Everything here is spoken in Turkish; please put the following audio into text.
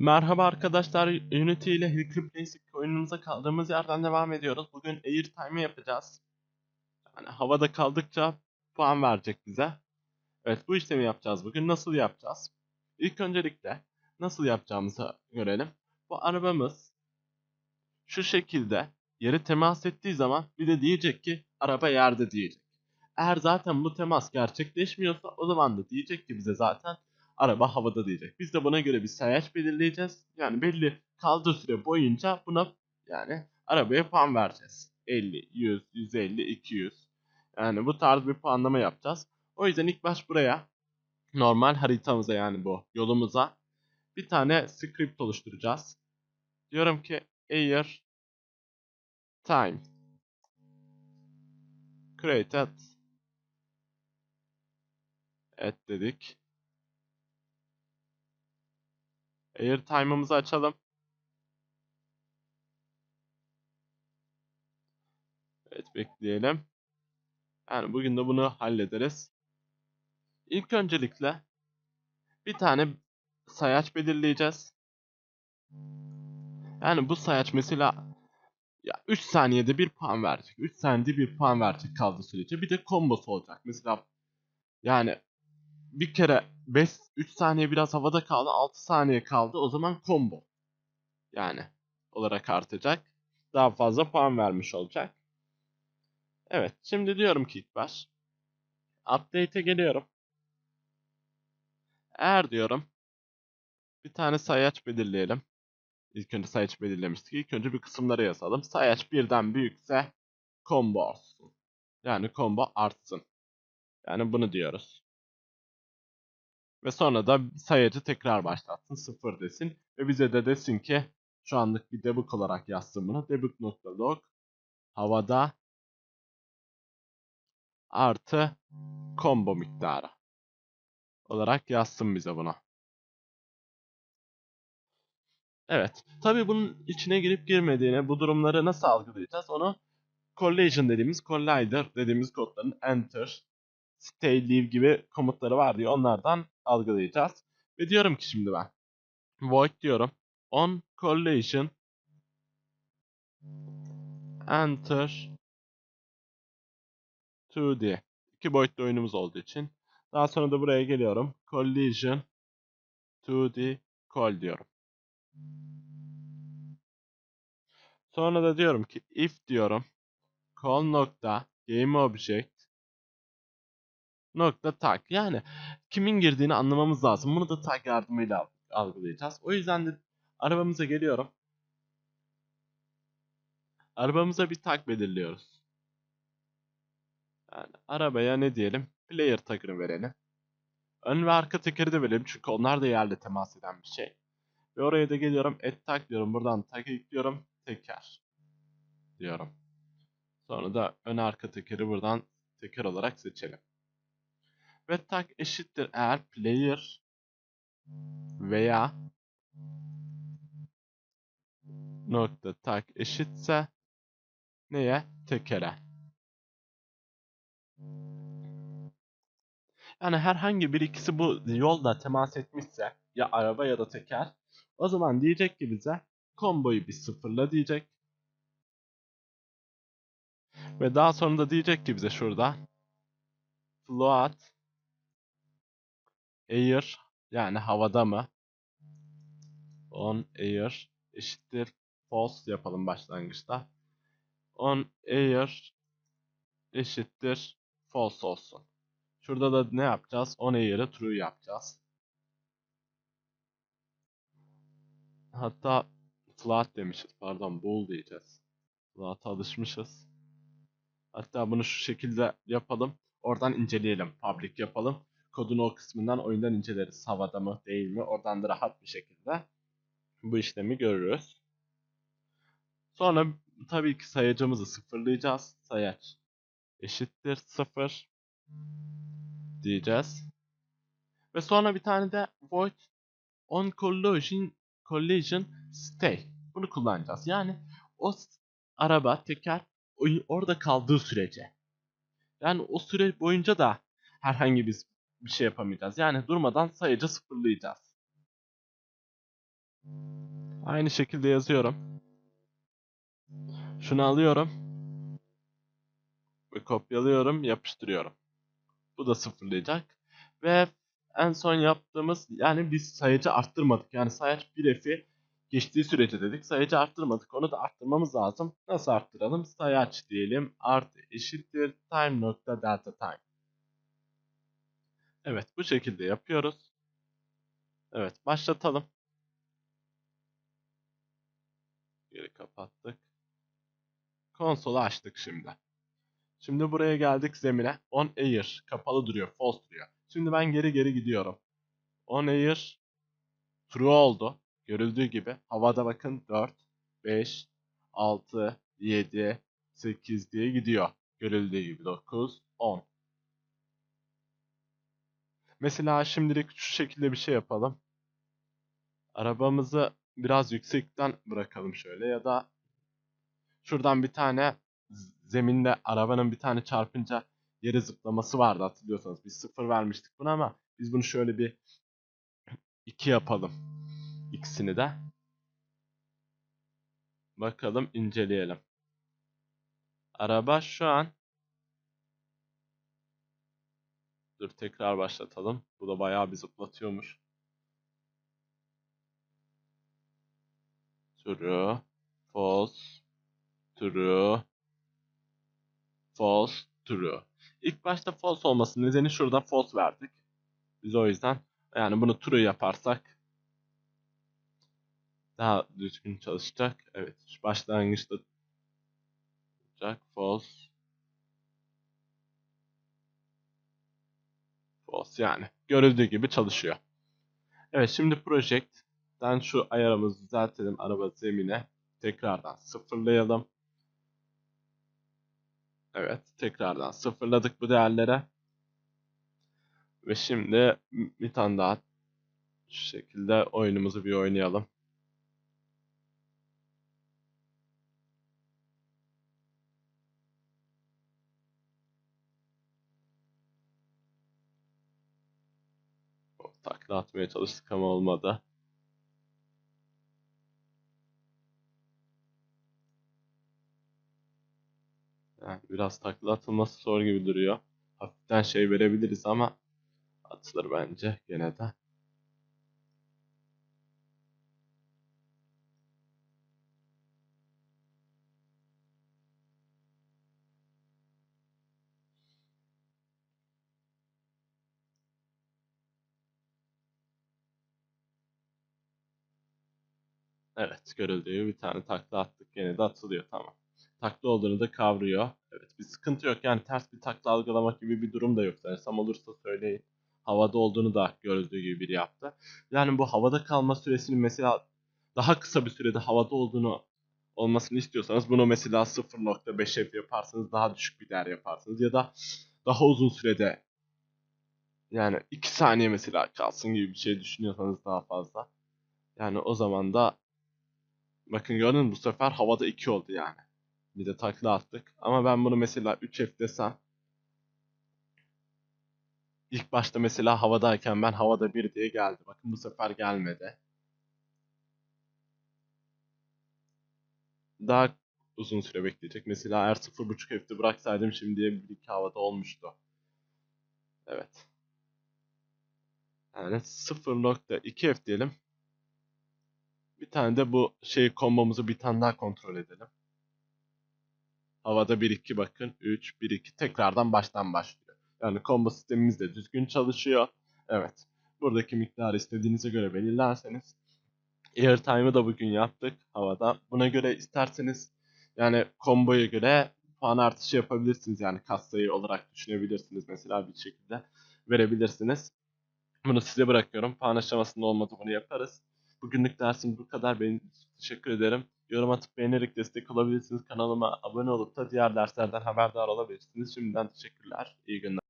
Merhaba arkadaşlar, Unity ile Hilcrest Basic oyunumuza kaldığımız yerden devam ediyoruz. Bugün Airtime'ı yapacağız. Yani havada kaldıkça puan verecek bize. Evet, bu işlemi yapacağız bugün. Nasıl yapacağız? İlk öncelikle nasıl yapacağımızı görelim. Bu arabamız şu şekilde yere temas ettiği zaman bir de diyecek ki araba yerde diyecek. Eğer zaten bu temas gerçekleşmiyorsa o zaman da diyecek ki bize zaten araba havada diyecek. Biz de buna göre bir sayaç belirleyeceğiz. Yani belli kaldığı süre boyunca buna yani arabaya puan vereceğiz. 50, 100, 150, 200. Yani bu tarz bir puanlama yapacağız. O yüzden ilk baş buraya normal haritamıza yani bu yolumuza bir tane script oluşturacağız. Diyorum ki air time created et dedik. Airtime'ımızı açalım. Evet bekleyelim. Yani bugün de bunu hallederiz. İlk öncelikle bir tane sayaç belirleyeceğiz. Yani bu sayaç mesela ya 3 saniyede bir puan verecek. 3 saniyede bir puan verecek kaldığı sürece. Bir de kombosu olacak. Mesela yani bir kere 5 3 saniye biraz havada kaldı. 6 saniye kaldı. O zaman combo. Yani olarak artacak. Daha fazla puan vermiş olacak. Evet. Şimdi diyorum ki ilk baş. Update'e geliyorum. Eğer diyorum bir tane sayaç belirleyelim. İlk önce sayaç belirlemiştik. İlk önce bir kısımları yazalım. Sayaç birden büyükse combo olsun. Yani combo artsın. Yani bunu diyoruz. Ve sonra da sayacı tekrar başlatsın. Sıfır desin. Ve bize de desin ki şu anlık bir debug olarak yazsın bunu. Debug.log havada artı combo miktarı olarak yazsın bize bunu. Evet. Tabi bunun içine girip girmediğini, bu durumları nasıl algılayacağız? Onu collision dediğimiz, collider dediğimiz kodların enter, stay, leave gibi komutları var diye onlardan algılayacağız. Ve diyorum ki şimdi ben void diyorum on collision enter 2D. İki boyutlu oyunumuz olduğu için. Daha sonra da buraya geliyorum. Collision 2D call diyorum. Sonra da diyorum ki if diyorum call nokta game object nokta tag. Yani kimin girdiğini anlamamız lazım. Bunu da tag yardımıyla algılayacağız. O yüzden de arabamıza geliyorum. Arabamıza bir tag belirliyoruz. Yani arabaya ne diyelim? Player tagını verelim. Ön ve arka tekeri de verelim çünkü onlar da yerle temas eden bir şey. Ve oraya da geliyorum add tag diyorum. Buradan tag ekliyorum. Teker diyorum. Sonra da ön arka tekeri buradan teker olarak seçelim. Ve tag eşittir eğer player veya nokta tag eşitse neye? Tekere. Yani herhangi bir ikisi bu yolda temas etmişse ya araba ya da teker o zaman diyecek ki bize komboyu bir sıfırla diyecek. Ve daha sonra da diyecek ki bize şurada float air yani havada mı on air eşittir false yapalım başlangıçta. On air eşittir false olsun. Şurada da ne yapacağız? On air'ı true yapacağız. Hatta flat demişiz. Pardon bool diyeceğiz. Flat'a alışmışız. Hatta bunu şu şekilde yapalım. Oradan inceleyelim. Public yapalım. Kodun o kısmından oyundan inceleriz. Havada mı değil mi? Oradan da rahat bir şekilde bu işlemi görürüz. Sonra tabii ki sayacımızı sıfırlayacağız. Sayaç eşittir sıfır diyeceğiz. Ve sonra bir tane de void on collision, collision stay. Bunu kullanacağız. Yani o araba teker orada kaldığı sürece. Yani o süre boyunca da herhangi bir bir şey yapamayacağız. Yani durmadan sayıcı sıfırlayacağız. Aynı şekilde yazıyorum. Şunu alıyorum. Ve kopyalıyorum, yapıştırıyorum. Bu da sıfırlayacak. Ve en son yaptığımız yani biz sayacı arttırmadık. Yani sayaç 1f'i geçtiği sürece dedik. Sayacı arttırmadık. Onu da arttırmamız lazım. Nasıl arttıralım? Sayaç diyelim. Artı eşittir time nokta delta time. Evet bu şekilde yapıyoruz. Evet başlatalım. Geri kapattık. Konsolu açtık şimdi. Şimdi buraya geldik zemine. On air kapalı duruyor, false duruyor. Şimdi ben geri geri gidiyorum. On air true oldu. Görüldüğü gibi. Havada bakın 4, 5, 6, 7, 8 diye gidiyor. Görüldüğü gibi 9, 10. Mesela şimdilik şu şekilde bir şey yapalım. Arabamızı biraz yüksekten bırakalım şöyle ya da şuradan bir tane zeminde arabanın bir tane çarpınca yere zıplaması vardı hatırlıyorsanız. Biz sıfır vermiştik buna ama biz bunu şöyle bir 2 yapalım. İkisini de. Bakalım inceleyelim. Araba şu an Dur tekrar başlatalım. Bu da bayağı bir zıplatıyormuş. True, false, true, false, true. İlk başta false olması nedeni şurada false verdik. Biz o yüzden yani bunu true yaparsak daha düzgün çalışacak. Evet, başlangıçta olacak false, false yani görüldüğü gibi çalışıyor. Evet şimdi project'ten şu ayarımızı düzeltelim araba zemine. Tekrardan sıfırlayalım. Evet tekrardan sıfırladık bu değerlere. Ve şimdi bir tane daha şu şekilde oyunumuzu bir oynayalım. Takla atmaya çalıştık ama olmadı. Biraz takla atılması zor gibi duruyor. Hafiften şey verebiliriz ama atılır bence gene de. Evet görüldüğü bir tane takla attık. Gene de atılıyor tamam. Takla olduğunu da kavruyor. Evet bir sıkıntı yok. Yani ters bir takla algılamak gibi bir durum da yok. Sanırsam olursa söyleyin. Havada olduğunu da görüldüğü gibi biri yaptı. Yani bu havada kalma süresinin mesela daha kısa bir sürede havada olduğunu olmasını istiyorsanız bunu mesela 0.5 F yaparsınız daha düşük bir değer yaparsınız ya da daha uzun sürede yani 2 saniye mesela kalsın gibi bir şey düşünüyorsanız daha fazla. Yani o zaman da bakın gördün bu sefer havada 2 oldu yani. Bir de takla attık. Ama ben bunu mesela 3F desem ilk başta mesela havadayken ben havada 1 diye geldi. Bakın bu sefer gelmedi. Daha uzun süre bekleyecek. Mesela eğer 0.5 F'de bıraksaydım şimdiye 1-2 havada olmuştu. Evet. Yani 0.2 F diyelim. Bir tane de bu şey kombomuzu bir tane daha kontrol edelim. Havada 1-2 bakın. 3, 1-2 tekrardan baştan başlıyor. Yani combo sistemimiz de düzgün çalışıyor. Evet. Buradaki miktarı istediğinize göre belirlerseniz. Airtime'ı da bugün yaptık havada. Buna göre isterseniz yani komboya göre puan artışı yapabilirsiniz. Yani katsayı olarak düşünebilirsiniz. Mesela bir şekilde verebilirsiniz. Bunu size bırakıyorum. Puan aşamasında olmadı bunu yaparız. Bugünlük dersim bu kadar. Ben teşekkür ederim. Yorum atıp beğenerek destek olabilirsiniz. Kanalıma abone olup da diğer derslerden haberdar olabilirsiniz. Şimdiden teşekkürler. İyi günler.